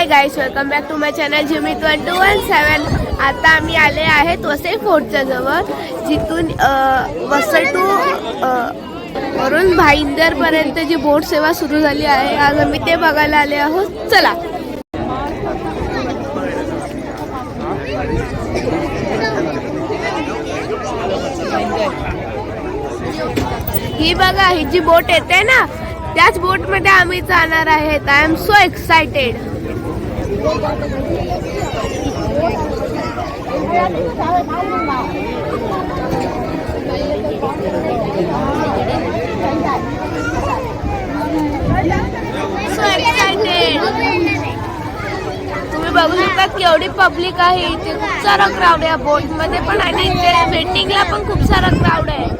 Hi guys welcome back to my channel Jimmy twenty two one seven आता आम्ही आले आहेत वसई फोर्टच्या जवळ जिथून वसई टू वरून भाईंदरपर्यंत जी बोट सेवा सुरू झाली आहे. आज आम्ही ते बघायला आले आहोत. चला. ही बघा ही जी बोट येते ना त्याच बोटमध्ये आम्ही जाणार आहेत. I'm so excited so excited तुम्ही बघू शकता केवढी पब्लिक आहे. इथे खूप सारा क्राऊड आहे बोटमध्ये पण. आणि इथे वेटिंगला पण खूप सारा क्राऊड आहे.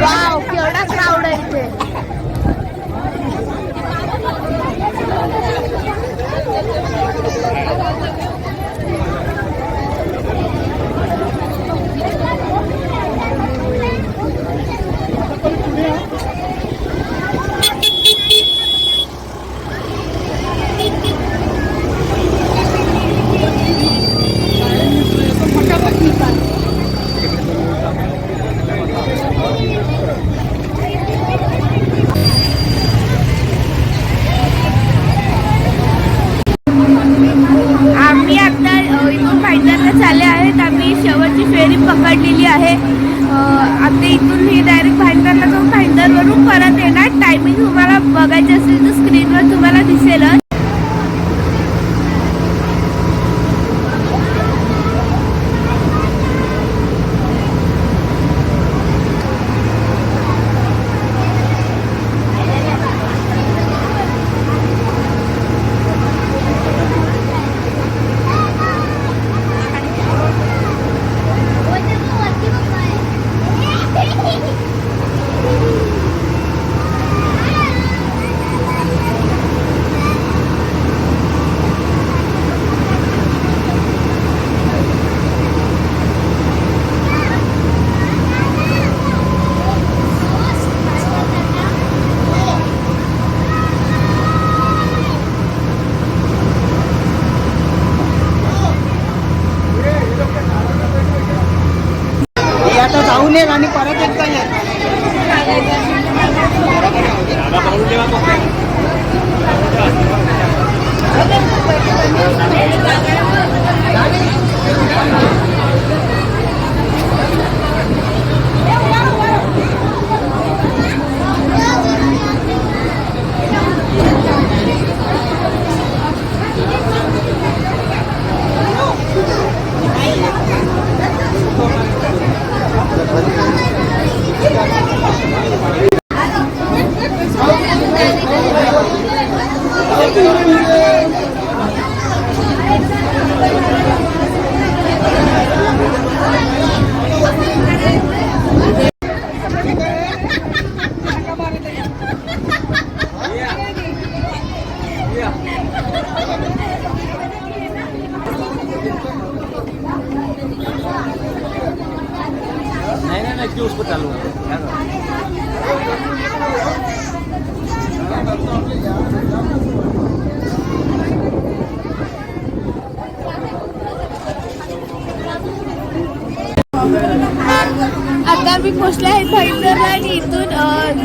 वाव केवढा क्राऊड आहे इथे आम्ही आता अ, इथून झाले आहेत. आम्ही शेवटची फेरी पकडलेली आहे. आता इथून ही डायरेक्ट भाईंदरला जाऊन भाईंदरवरून परत येणार. टायमिंग तुम्हाला बघायची असेल तर स्क्रीनवर तुम्हाला दिसेलच. आता जाऊन येत आणि परत एकदा येत आता मी पोचले आहे भाईंदरला आणि इथून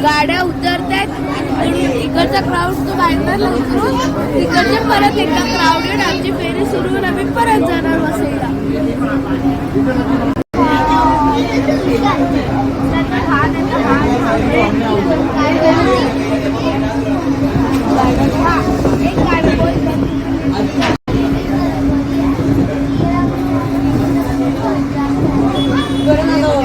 गाड्या उतरतात इकडचा क्राऊड तो भाईंदरला उतरून तिकडचे परत एकदा क्राऊडेड आमची फेरी सुरू होऊन आम्ही परत जाणार वसईला.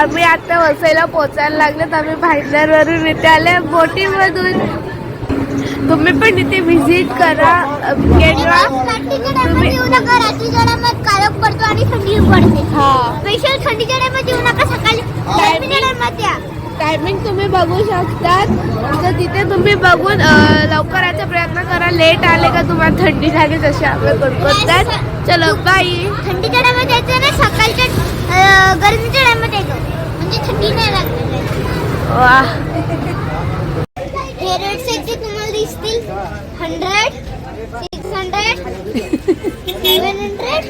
आता वसईला पोचायला लागले तर आम्ही भाईंदरवरून इथे आले. बोटीमधून. तुम्ही पण इथे व्हिजिट करा. टायमात काळोख पडतो आणि थंडी पडते. हा. स्पेशल थंडीच्या टायमात येऊ नका. सकाळी टायमिंग तुम्ही बघू शकतात. तर तिथे तुम्ही बघून अं, लवकर याचा प्रयत्न करा. लेट आले का तुम्हाला थंडी झाली तशी आपल्या कोणकोणतात चलो बाई थंडीच्या टायमात यायचं ना. सकाळच्या गरमीच्या टायमात यायचं म्हणजे थंडी नाही लागत वा तुम्हाला दिसतील. Hundred six hundred seven hundred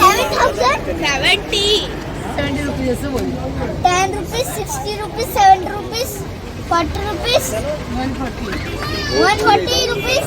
seven thousand seventy ten rupees sixty rupees seven rupees forty rupees one forty rupees